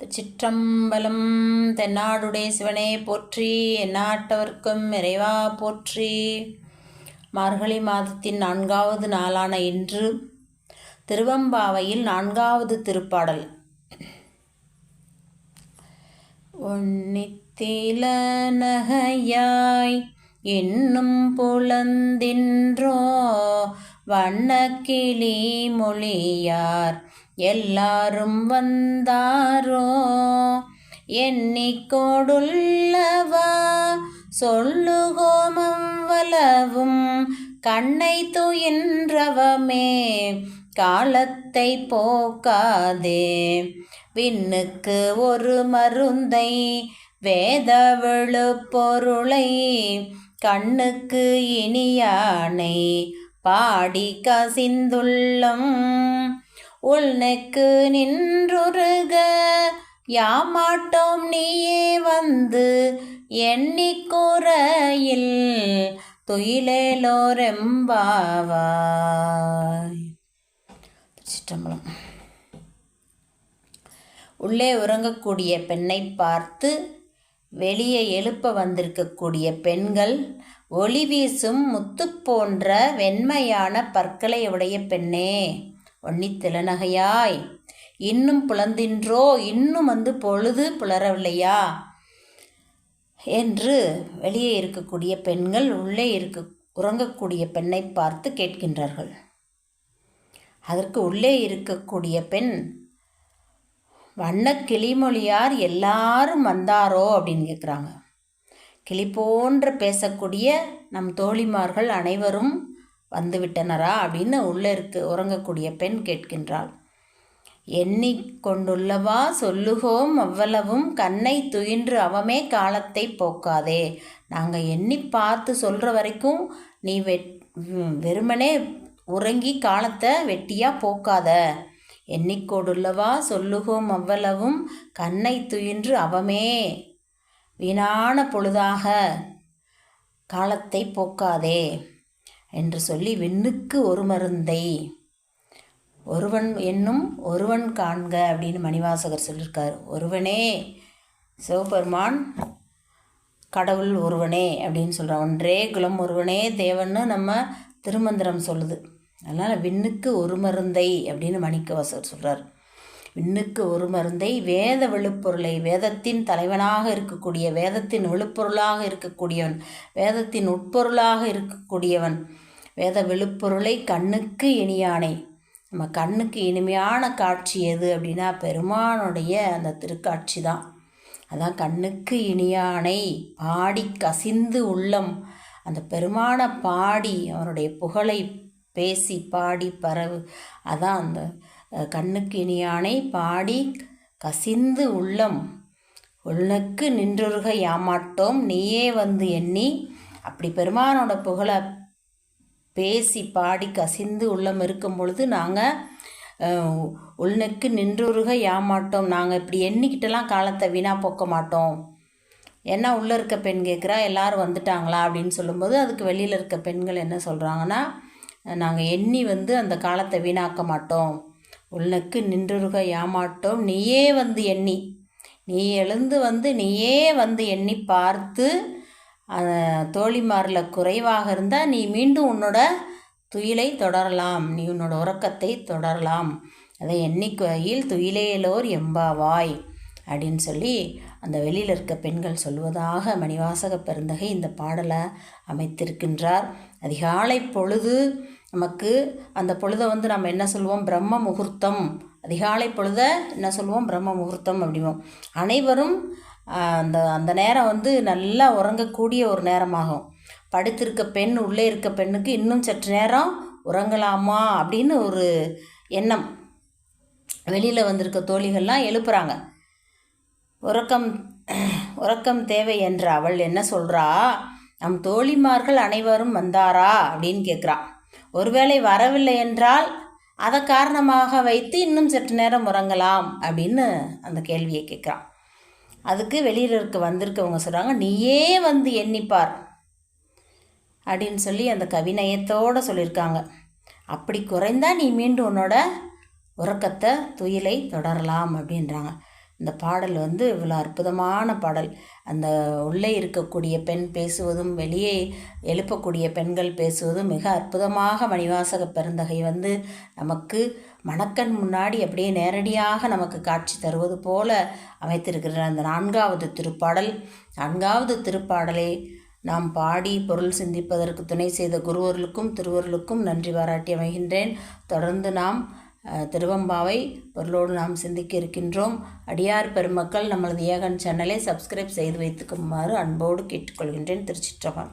திருச்சிற்றம்பலம் தென்னாடுடைய சிவனே போற்றி எந்நாட்டவர்க்கும் இறைவா போற்றி. மார்கழி மாதத்தின் நான்காவது நாளான இன்று திருவம்பாவையில் நான்காவது திருப்பாடல். ஒன்னித்தில நகையாய் என்னும் புலந்தின்றோ வண்ணக்கிளி மொழியார் எல்லாரும் வந்தாரோ? எண்ணிக்கோடுள்ளவா சொல்லுகோமம் வலவும் கண்ணை துயின்றவமே காலத்தை போக்காதே. விண்ணுக்கு ஒரு மருந்தை வேத பொருளை கண்ணுக்கு இனியானை பாடி கசிந்துள்ளம். உள்நெக்கு நின்றுருக யாமாட்டோம் நீயே வந்து எண்ணிக்குறையில் துயிலேலோரெம்பாவாய். சிற்றம்பலம். உள்ளே உறங்கக்கூடிய பெண்ணை பார்த்து வெளியே எழுப்ப வந்திருக்கக்கூடிய பெண்கள் ஒளி வீசும் முத்து போன்ற வெண்மையான பற்களை உடைய பெண்ணே ஒன்னி திலநகையாய் இன்னும் புலந்தின்றோ இன்னும் வந்து பொழுது புலரவில்லையா? என்று வெளியே இருக்கக்கூடிய பெண்கள் உள்ளே இருக்க உறங்கக்கூடிய பெண்ணை பார்த்து கேட்கின்றார்கள். அதற்கு உள்ளே இருக்கக்கூடிய பெண் வண்ண கிளிமொழியார் எல்லாரும் வந்தாரோ அப்படின்னு கேட்குறாங்க கிளி போன்று பேசக்கூடிய நம் தோழிமார்கள் அனைவரும் வந்துவிட்டனரா அப்படின்னு உள்ளே இருக்கு உறங்கக்கூடிய பெண் கேட்கின்றாள். எண்ணிக்கொண்டுள்ளவா சொல்லுகோம் அவ்வளவும் கண்ணை துயின்று அவமே காலத்தை போக்காதே. நாங்கள் எண்ணி பார்த்து சொல்கிற வரைக்கும் நீ வெட் வெறுமனே உறங்கி காலத்தை வெட்டியாக போக்காத. எண்ணிக்கோடுள்ளவா சொல்லுகோம் அவ்வளவும் கண்ணை துயின்று அவமே. வீணான பொழுதாக காலத்தை போக்காதே என்று சொல்லி விண்ணுக்கு ஒரு மருந்தை. ஒருவன் என்னும் ஒருவன் காண்க அப்படின்னு மணிவாசகர் சொல்லியிருக்கார் ஒருவனே சிவபெருமான் கடவுள் ஒருவனே அப்படின்னு சொல்கிறான் ஒன்றே குலம் ஒருவனே தேவன்னு நம்ம திருமந்திரம் சொல்லுது. அதனால் விண்ணுக்கு ஒரு மருந்தை அப்படின்னு மணிக்கவாசர் சொல்கிறார் விண்ணுக்கு ஒரு மருந்தை வேத விழுப்பொருளை வேதத்தின் தலைவனாக இருக்கக்கூடிய வேதத்தின் விழுப்பொருளாக இருக்கக்கூடியவன் வேதத்தின் உட்பொருளாக இருக்கக்கூடியவன் வேத விழுப்பொருளை கண்ணுக்கு இனியானை. நம்ம கண்ணுக்கு இனிமையான காட்சி எது அப்படின்னா பெருமானுடைய அந்த திருக்காட்சி தான். அதான் கண்ணுக்கு இனியானை பாடி கசிந்து உள்ளம். அந்த பெருமான பாடி அவனுடைய புகழை பேசி பாடி பரவு. அதான் அந்த கண்ணுக்கு இனியானை பாடி கசிந்து உள்ளம். உள்ளக்கு நின்றுருக ஏமாட்டோம் நீயே வந்து எண்ணி. அப்படி பெருமானோட புகழை பேசி பாடி கசிந்து உள்ளம் இருக்கும் பொழுது நாங்கள் உள்ளுக்கு நின்றுருக ஏமாட்டோம். நாங்கள் இப்படி எண்ணிக்கிட்டலாம் காலத்தை வீணாக போக்க மாட்டோம். என்ன உள்ளே இருக்க பெண் கேட்குறா எல்லோரும் வந்துட்டாங்களா அப்படின்னு சொல்லும்போது அதுக்கு வெளியில் இருக்க பெண்கள் என்ன சொல்கிறாங்கன்னா நாங்கள் எண்ணி வந்து அந்த காலத்தை வீணாக்க மாட்டோம். உள்ளுக்கு நின்றுருக ஏமாட்டோம். நீயே வந்து எண்ணி. நீ எழுந்து வந்து நீயே வந்து எண்ணி பார்த்து தோழிமாரில் குறைவாக இருந்தால் நீ மீண்டும் உன்னோட துயிலை தொடரலாம். நீ உன்னோட உறக்கத்தை தொடரலாம். அதை எண்ணிக்கையில் துயிலேலோர் எம்பாவாய் அப்படின்னு சொல்லி அந்த வெளியில் இருக்க பெண்கள் சொல்வதாக மணிவாசக பெருந்தகை இந்த பாடலை அமைத்திருக்கின்றார். அதிகாலை பொழுது நமக்கு அந்த பொழுதை வந்து நம்ம என்ன சொல்லுவோம் பிரம்ம முகூர்த்தம். அதிகாலை பொழுத என்ன சொல்லுவோம் பிரம்ம முகூர்த்தம் அப்படிவோம் அனைவரும் அந்த அந்த நேரம் வந்து நல்லா உறங்கக்கூடிய ஒரு நேரமாகும். படுத்திருக்க பெண் உள்ளே இருக்க பெண்ணுக்கு இன்னும் சற்று நேரம் உறங்கலாமா அப்படின்னு ஒரு எண்ணம். வெளியில் வந்திருக்க தோழிகள்லாம் எழுப்புறாங்க. உறக்கம் உறக்கம் தேவை என்ற அவள் என்ன சொல்கிறா நம் தோழிமார்கள் அனைவரும் வந்தாரா? அப்படின்னு கேட்குறான் ஒருவேளை வரவில்லை என்றால் அதை காரணமாக வைத்து இன்னும் சற்று நேரம் உறங்கலாம் அப்படின்னு அந்த கேள்வியை கேட்குறான். அதுக்கு வெளியில் இருக்க வந்திருக்கவங்க சொல்கிறாங்க நீயே வந்து எண்ணிப்பார் அப்படின்னு சொல்லி அந்த கவிநயத்தோடு சொல்லியிருக்காங்க. அப்படி குறைந்தா நீ மீண்டும் உன்னோட உறக்கத்தை துயிலை தொடரலாம் அப்படின்றாங்க. இந்த பாடல் வந்து இவ்வளோ அற்புதமான பாடல். அந்த உள்ளே இருக்கக்கூடிய பெண் பேசுவதும் வெளியே எழுப்பக்கூடிய பெண்கள் பேசுவதும் மிக அற்புதமாக மணிவாசக பெருந்தகை வந்து நமக்கு மணக்கண் முன்னாடி அப்படியே நேரடியாக நமக்கு காட்சி தருவது போல அமைத்திருக்கிற அந்த நான்காவது திருப்பாடல் நான்காவது திருப்பாடலை நாம் பாடி பொருள் சிந்திப்பதற்கு துணை செய்த குருவர்களுக்கும் திருவர்களுக்கும் நன்றி பாராட்டி அமைகின்றேன். தொடர்ந்து நாம் திருவம்பாவை பொருளோடு நாம் சிந்திக்க இருக்கின்றோம். அடியார் பெருமக்கள் நம்மளது ஏகன் சேனலை சப்ஸ்கிரைப் செய்து வைத்துக்குமாறு அன்போடு கேட்டுக்கொள்கின்றேன். திருச்சிற்றவன்